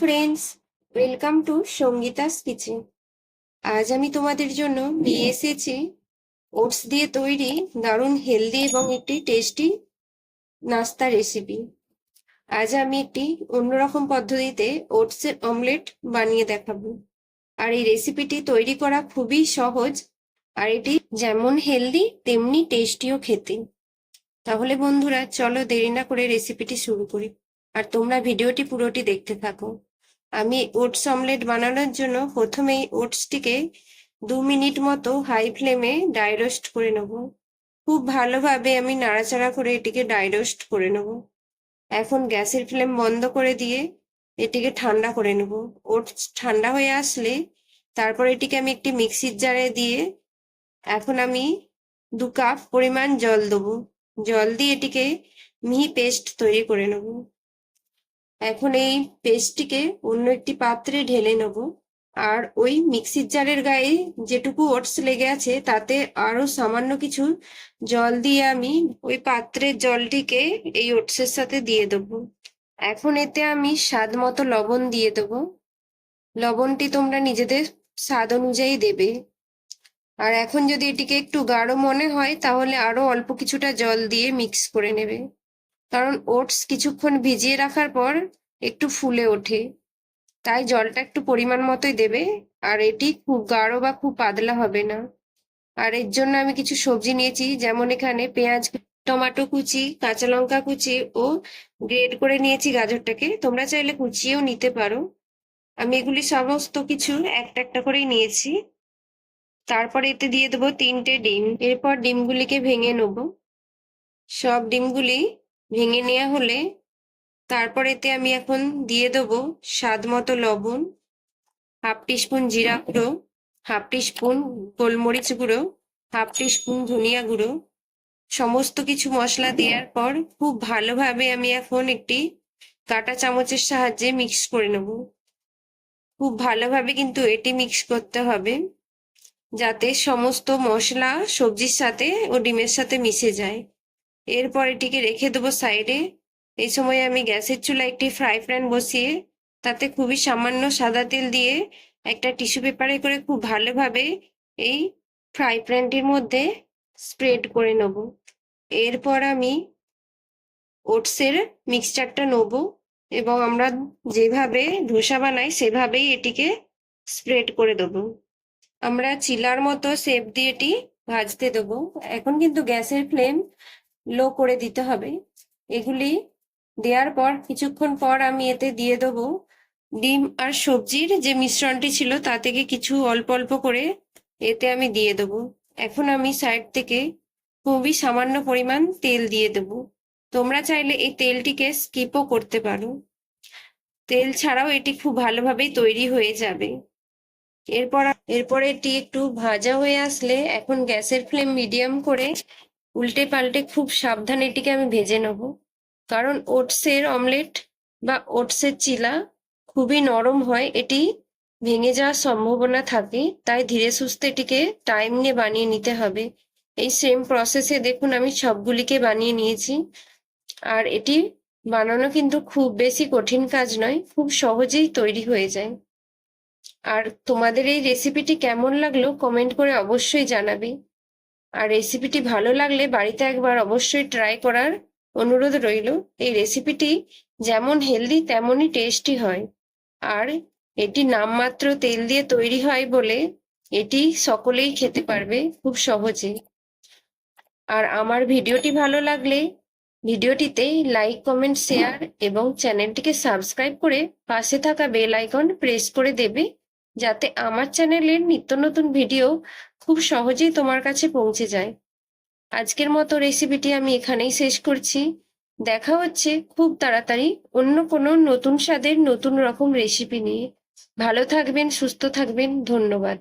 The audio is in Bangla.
Friends welcome to Sangeeta's kitchen আজ আমি তোমাদের জন্য নিয়ে এসেছি ওটস দিয়ে তৈরি দারুণ হেলদি এবং একটি টেস্টি নাস্তা রেসিপি আজ আমি একটি অন্যরকম পদ্ধতিতে ওটসের অমলেট বানিয়ে দেখাবো। আর এই রেসিপিটি তৈরি করা খুবই সহজ আর এটি যেমন হেলদি তেমনি টেস্টিও খেতে। তাহলে বন্ধুরা, চলো দেরি না করে রেসিপিটি শুরু করি। আর তোমরা ভিডিওটি পুরোটি দেখতে থাকো। আমি ওটস অমলেট বানানোর জন্য প্রথমেই ওটসটিকে দু মিনিট মতো হাই ফ্লেমে ডাই রোস্ট করে নেব। খুব ভালোভাবে আমি নাড়াচাড়া করে এটিকে ডাই রোস্ট করে নেব। এখন গ্যাসের ফ্লেম বন্ধ করে দিয়ে এটিকে ঠান্ডা করে নেব। ওটস ঠান্ডা হয়ে আসলে তারপর এটিকে আমি একটি মিক্সির জারে দিয়ে এখন আমি দু কাপ পরিমাণ জল দেবো। জল দিয়ে এটিকে মিহি পেস্ট তৈরি করে নেব। এখন এই পেস্টটিকে অন্য একটি পাত্রে ঢেলে নেব। আর ওই মিক্সির জারের গায়ে যেটুকু ওটস লেগে আছে, তাতে আরও সামান্য কিছু জল দিয়ে আমি ওই পাত্রের জলটিকে এই ওটসের সাথে দিয়ে দেবো। এখন এতে আমি স্বাদ মতো লবণ দিয়ে দেবো। লবণটি তোমরা নিজেদের স্বাদ অনুযায়ী দেবে। আর এখন যদি এটিকে একটু গাঢ় মনে হয়, তাহলে আরও অল্প কিছুটা জল দিয়ে মিক্স করে নেবে। কারণ ওটস কিছুক্ষণ ভিজিয়ে রাখার পর একটু ফুলে ওঠে। তাই জলটা একটু পরিমাণ মতোই দেবে, আর এটি খুব গাঢ় বা খুব পাতলা হবে না। আর এর জন্য আমি কিছু সবজি নিয়েছি, যেমন এখানে পেঁয়াজ, টমেটো কুচি, কাঁচা লঙ্কা কুচি ও গ্রেড করে নিয়েছি গাজরটাকে। তোমরা চাইলে কুচিয়েও নিতে পারো। আমি এগুলি সমস্ত কিছু একটা একটা করেই নিয়েছি। তারপর এতে দিয়ে দেবো তিনটে ডিম। এরপর ডিমগুলিকে ভেঙে নেব। সব ডিমগুলি ভেঙে নেওয়া হলে তারপর এতে আমি এখন দিয়ে দেবো স্বাদ মতো লবণ, হাফ টিস্পুন জিরা গুঁড়ো, হাফ টিস্পুন গোলমরিচ গুঁড়ো, হাফ টিস্পুন ধনিয়া গুঁড়ো। সমস্ত কিছু মশলা দেওয়ার পর খুব ভালোভাবে আমি এখন একটি কাটা চামচের সাহায্যে মিক্স করে নেব। খুব ভালোভাবে কিন্তু এটি মিক্স করতে হবে, যাতে সমস্ত মশলা সবজির সাথে ও ডিমের সাথে মিশে যায়। এরপর এটিকে রেখে দেবো সাইডে। এই সময় আমি গ্যাসের চুলা একটি ফ্রাই প্যান বসিয়ে, তাতে খুবই সামান্য সাদা তেল দিয়ে একটা টিস্যু পেপারে করে খুব ভালোভাবে এই ফ্রাই প্যানটির মধ্যে স্প্রেড করে নেব। এরপর আমি ওটসের মিক্সচারটা নেব এবং আমরা যেভাবে ধোসা বানাই, সেভাবেই এটিকে স্প্রেড করে দেবো। আমরা চিলার মতো শেপ দিয়ে এটি ভাজতে দেবো। এখন কিন্তু গ্যাসের ফ্লেম লো করে দিতে হবে। এগুলি দেওয়ার পর, কিছুক্ষণ পর আমি এতে দিয়ে দেবো ডিম আর সবজির যে মিশ্রণটি ছিল, তা থেকে কিছু অল্প অল্প করে এতে আমি দিয়ে দেবো। এখন আমি সাইড থেকে খুবই সামান্য পরিমাণ তেল দিয়ে দেবো। তোমরা চাইলে এই তেলটিকে স্কিপও করতে পারো। তেল ছাড়াও এটি খুব ভালোভাবেই তৈরি হয়ে যাবে। এরপর এরপর এটি একটু ভাজা হয়ে আসলে এখন গ্যাসের ফ্লেম মিডিয়াম করে উল্টে পাল্টে খুব সাবধানে এটিকে আমি ভেজে নেব। কারণ ওটসের অমলেট বা ওটসের চিলা খুবই নরম হয়, এটি ভেঙে যাওয়ার সম্ভাবনা থাকে, তাই ধীরে সুস্থে এটিকে টাইম নিয়ে বানিয়ে নিতে হবে। এই সেম প্রসেসে দেখুন আমি সবগুলিকে বানিয়ে নিয়েছি। আর এটি বানানো কিন্তু খুব বেশি কঠিন কাজ নয়, খুব সহজেই তৈরি হয়ে যায়। আর তোমাদের এই রেসিপিটি কেমন লাগল কমেন্ট করে অবশ্যই জানাবে। আর রেসিপিটি ভালো লাগলে বাড়িতে একবার অবশ্যই ট্রাই করার অনুরোধ রইল। এই রেসিপিটি যেমন হেলদি তেমনই টেস্টি হয়। আর এটি নামমাত্র তেল দিয়ে তৈরি হয় বলে এটি সকলেই খেতে পারবে খুব সহজে। আর আমার ভিডিওটি ভালো লাগলে ভিডিওটিতে লাইক কমেন্ট শেয়ার এবং চ্যানেলটিকে সাবস্ক্রাইব করে পাশে থাকা বেল আইকন প্রেস করে দেবে। যাতে আমার চ্যানেলের নিত্য নতুন ভিডিও খুব সহজেই তোমার কাছে পৌঁছে যায়। আজকের মতো রেসিপিটি আমি এখানেই শেষ করছি। দেখা হচ্ছে খুব তাড়াতাড়ি অন্য কোনো নতুন স্বাদের নতুন রকম রেসিপি নিয়ে। ভালো থাকবেন, সুস্থ থাকবেন, ধন্যবাদ।